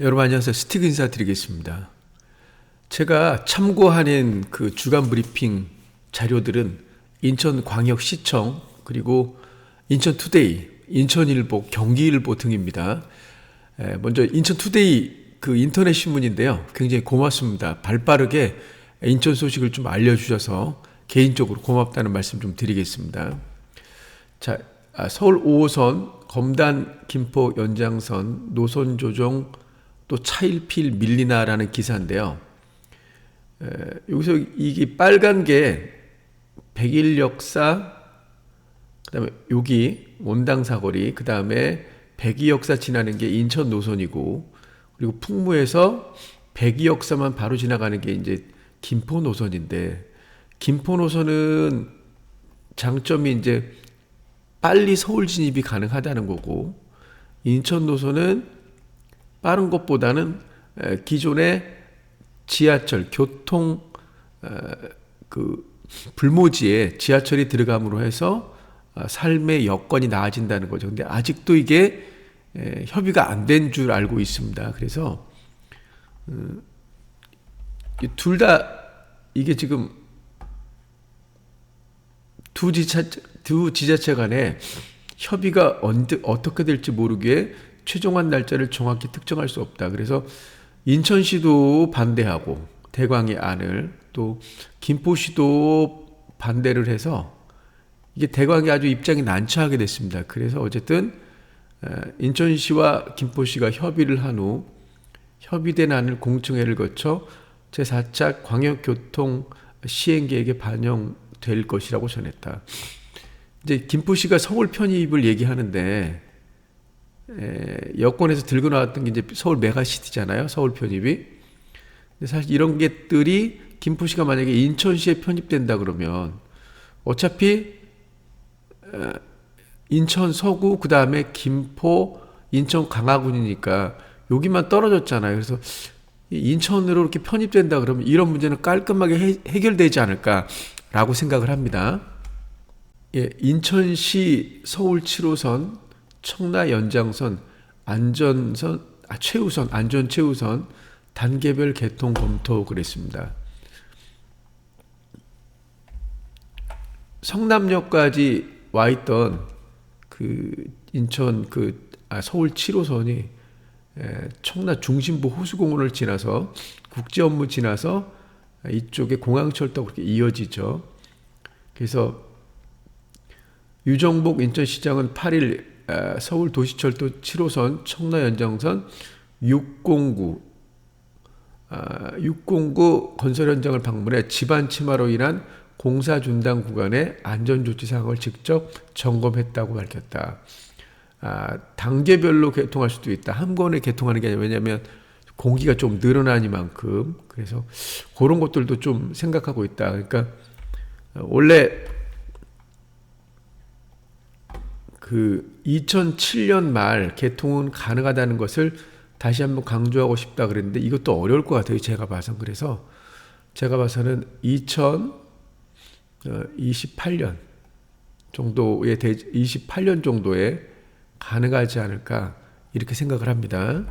여러분 안녕하세요. 스티그 인사드리겠습니다. 제가 참고하는 그 주간 브리핑 자료들은 인천광역시청 그리고 인천투데이, 인천일보, 경기일보 등입니다. 에, 먼저 인천투데이 그 인터넷 신문인데요. 굉장히 고맙습니다. 발빠르게 인천 소식을 좀 알려주셔서 개인적으로 고맙다는 말씀 좀 드리겠습니다. 자, 아, 서울 5호선 검단 김포 연장선 노선 조정 또 차일필 밀리나라는 기사인데요. 에, 여기서 이게 빨간 게 백일 역사, 그 다음에 여기 원당 사거리, 그 다음에 백이 역사 지나는 게 인천 노선이고, 그리고 풍무에서 백이 역사만 바로 지나가는 게 이제 김포 노선인데, 김포 노선은 장점이 이제 빨리 서울 진입이 가능하다는 거고, 인천 노선은 빠른 것보다는 기존의 지하철 교통 그 불모지에 지하철이 들어감으로 해서 아, 삶의 여건이 나아진다는 거죠. 근데 아직도 이게 협의가 안 된 줄 알고 있습니다. 그래서 음, 둘다 이게 지금 두 지자 두 지자체 간에 협의가 언제 어떻게 될지 모르기에 최종한 날짜를 정확히 특정할 수 없다. 그래서 인천시도 반대하고 대광의 안을 또 김포시도 반대를 해서 이게 대광이 아주 입장이 난처하게 됐습니다. 그래서 어쨌든 인천시와 김포시가 협의를 한 후 협의된 안을 공청회를 거쳐 제4차 광역교통 시행계획에 반영될 것이라고 전했다. 이제 김포시가 서울 편입을 얘기하는데 여권에서 들고 나왔던 게 이제 서울 메가시티잖아요. 서울 편입이. 근데 사실 이런 것들이 김포시가 만약에 인천시에 편입된다 그러면 어차피 인천 서구 그 다음에 김포 인천 강화군이니까 여기만 떨어졌잖아요. 그래서 인천으로 이렇게 편입된다 그러면 이런 문제는 깔끔하게 해, 해결되지 않을까라고 생각을 합니다. 예, 인천시 서울 7호선 청라 연장선 안전선 아, 최우선 안전 최우선 단계별 개통 검토 그랬습니다. 성남역까지 와 있던 그 인천 그 아, 서울 7호선이 에, 청라 중심부 호수공원을 지나서 국제 업무 지나서 이쪽에 공항철도 그렇게 이어지죠. 그래서 유정복 인천시장은 8일 서울 도시철도 7호선 청라 연장선 609 609 건설 현장을 방문해 집안 침하로 인한 공사 중단 구간의 안전 조치 상황을 직접 점검했다고 밝혔다. 아, 단계별로 개통할 수도 있다. 한 번에 개통하는 게 아니라 왜냐하면 공기가 좀 늘어나니만큼 그래서 그런 것들도 좀 생각하고 있다. 그러니까 원래 그 2007년 말 개통은 가능하다는 것을 다시 한번 강조하고 싶다 그랬는데 이것도 어려울 것 같아요. 제가 봐서 그래서 제가 봐서는 2028년 정도에 28년 정도에 가능하지 않을까 이렇게 생각을 합니다.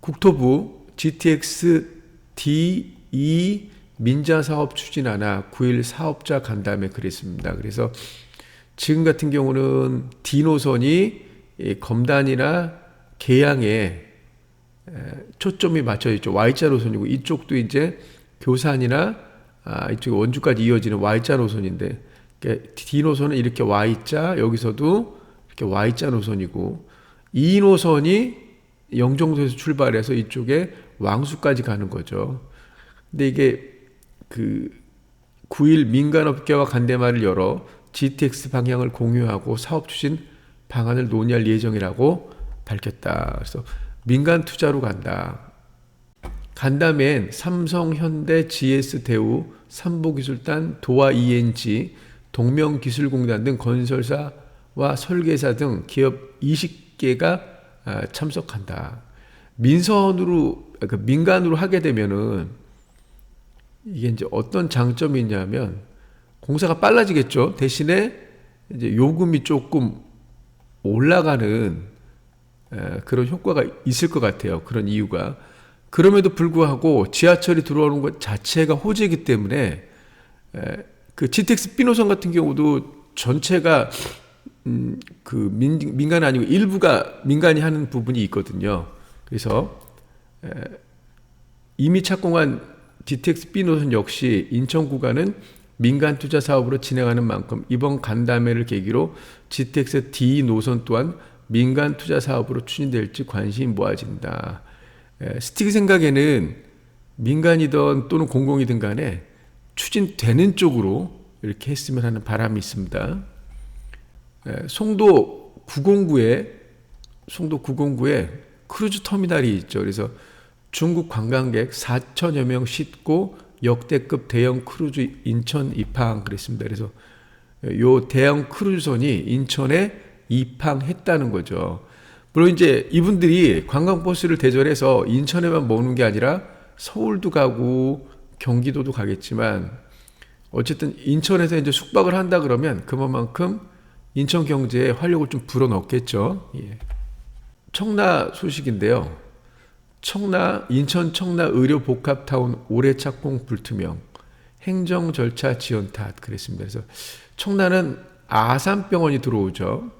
국토부 GTX D2 민자 사업 추진하나 9일 사업자 간담회 그랬습니다. 그래서 지금 같은 경우는 D 노선이 검단이나 계양에 초점이 맞춰 있죠. Y자 노선이고 이쪽도 이제 교산이나 아, 이쪽 원주까지 이어지는 Y자 노선인데 D 노선은 이렇게 Y자 여기서도 이렇게 Y자 노선이고 이 노선이 영종도에서 출발해서 이쪽에 왕수까지 가는 거죠. 근데 이게 그 9일 민간업계와 간대말을 열어 GTX 방향을 공유하고 사업 추진 방안을 논의할 예정이라고 밝혔다. 그래서 민간 투자로 간다. 간담회엔 삼성, 현대, GS, 대우, 삼보기술단, 도화 ENG, 동명기술공단 등 건설사와 설계사 등 기업 20개가 아, 참석한다. 민선으로 그러니까 민간으로 하게 되면은 이게 이제 어떤 장점이 있냐면 공사가 빨라지겠죠. 대신에 이제 요금이 조금 올라가는 에, 그런 효과가 있을 것 같아요. 그런 이유가 그럼에도 불구하고 지하철이 들어오는 것 자체가 호재이기 때문에 에, 그 GTX B 노선 같은 경우도 전체가 음, 그 민, 민간 아니고 일부가 민간이 하는 부분이 있거든요. 그래서 에, 이미 착공한 GTX B 노선 역시 인천 구간은 민간 투자 사업으로 진행하는 만큼 이번 간담회를 계기로 GTX D 노선 또한 민간 투자 사업으로 추진될지 관심이 모아진다. 에, 스틱 생각에는 민간이든 또는 공공이든 간에 추진되는 쪽으로 이렇게 했으면 하는 바람이 있습니다. 에, 송도 909에 송도 909에 크루즈 터미널이 있죠. 그래서 중국 관광객 4천여 명 싣고 역대급 대형 크루즈 인천 입항 그랬습니다. 그래서 요 대형 크루즈선이 인천에 입항했다는 거죠. 물론 이제 이분들이 관광버스를 대절해서 인천에만 머는 게 아니라 서울도 가고 경기도도 가겠지만 어쨌든 인천에서 이제 숙박을 한다 그러면 그만큼 인천 경제에 활력을 좀 불어넣겠죠. 예. 청라 소식인데요. 청라 인천 청라 의료 복합 타운 올해 착공 불투명 행정 절차 지연 탓 그랬습니다. 그래서 청라는 아산병원이 들어오죠.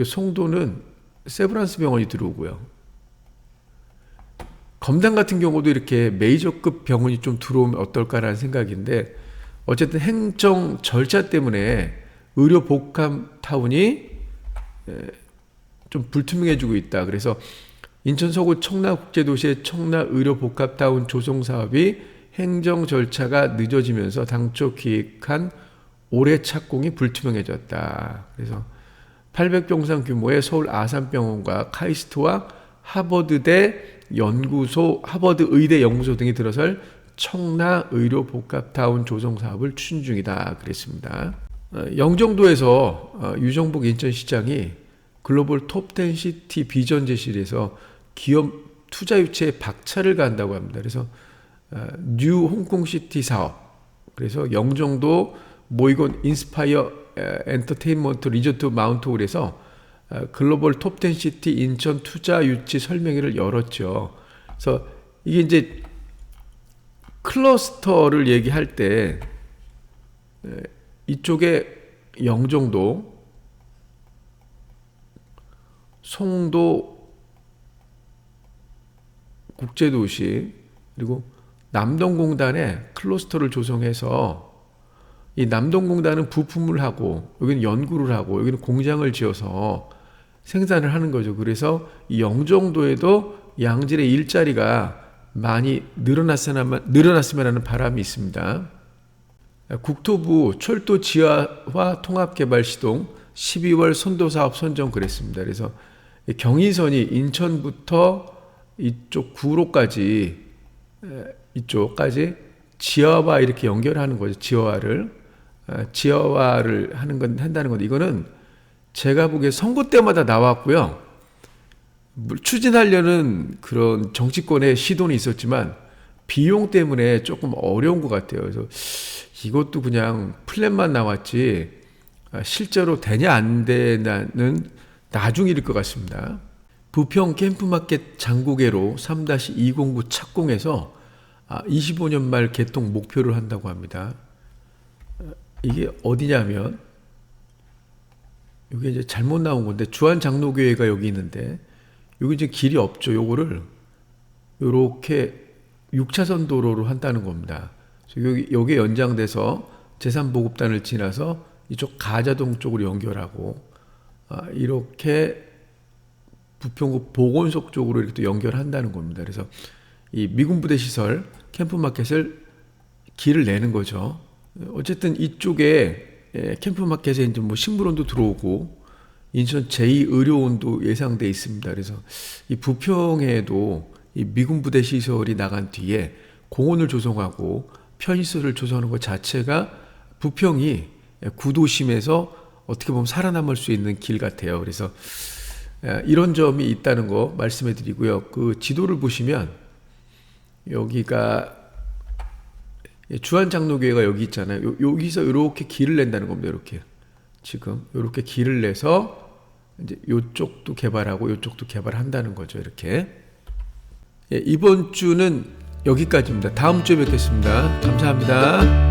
송도는 세브란스 병원이 들어오고요. 검단 같은 경우도 이렇게 메이저급 병원이 좀 들어오면 어떨까라는 생각인데 어쨌든 행정 절차 때문에 의료 복합 타운이 좀 불투명해지고 있다. 그래서 인천 서구 청라국제도시의 청라의료복합타운 조성 사업이 행정 절차가 늦어지면서 당초 기획한 올해 착공이 불투명해졌다. 그래서 800병상 규모의 서울 아산병원과 카이스트와 하버드대 연구소, 하버드 의대 연구소 등이 들어설 청라 의료 복합타운 조성 사업을 추진 중이다. 그랬습니다. 어, 영종도에서 어, 유정복 인천시장이 글로벌 톱10 시티 비전 제시에서 기업 투자 유치에 박차를 가한다고 합니다. 그래서 어, 뉴 홍콩 시티 사업 그래서 영종도 모이곤 인스파이어 엔터테인먼트 리조트 마운트홀에서 어, 글로벌 톱10 시티 인천 투자 유치 설명회를 열었죠. 그래서 이게 이제 클러스터를 얘기할 때 이쪽에 영종도, 송도 국제도시 그리고 남동공단에 클러스터를 조성해서 이 남동공단은 부품을 하고 여기는 연구를 하고 여기는 공장을 지어서 생산을 하는 거죠. 그래서 이 영종도에도 양질의 일자리가 많이 늘어났으면, 늘어났으면 하는 바람이 있습니다. 국토부 철도 지하화 통합개발 시동 12월 선도사업 선정 그랬습니다. 그래서 경의선이 인천부터 이쪽 구로까지 이쪽까지 지하화 이렇게 연결하는 거죠. 지하화를 지하화를 하는 건 한다는 건 이거는 제가 보기에 선거 때마다 나왔고요. 추진하려는 그런 정치권의 시도는 있었지만 비용 때문에 조금 어려운 것 같아요. 그래서 이것도 그냥 플랜만 나왔지 실제로 되냐 안 되냐는 나중일 것 같습니다. 부평 캠프마켓 장고개로 3-209 착공해서 25년 아, 말 개통 목표를 한다고 합니다. 이게 어디냐면 이게 이제 잘못 나온 건데 주한 장로교회가 여기 있는데 여기 이제 길이 없죠. 요거를 요렇게 6차선 도로로 한다는 겁니다. 여기 여기 연장돼서 재산보급단을 지나서 이쪽 가자동 쪽으로 연결하고 아, 이렇게 부평구 보건소 쪽으로 이렇게 또 연결한다는 겁니다. 그래서 이 미군 부대 시설 캠프 마켓을 길을 내는 거죠. 어쨌든 이쪽에 예, 캠프 마켓에 이제 뭐 식물원도 들어오고 인천 제2의료원도 예상돼 있습니다. 그래서 이 부평에도 이 미군 부대 시설이 나간 뒤에 공원을 조성하고 편의시설을 조성하는 것 자체가 부평이 구도심에서 어떻게 보면 살아남을 수 있는 길 같아요. 그래서 이런 점이 있다는 거 말씀해 드리고요. 그 지도를 보시면 여기가 주한 장로교회가 여기 있잖아요. 여기서 이렇게 길을 낸다는 겁니다. 이렇게 지금 이렇게 길을 내서 이제 요쪽도 개발하고 요쪽도 개발한다는 거죠. 이렇게. 예, 이번 주는 여기까지입니다. 다음 주에 뵙겠습니다. 감사합니다.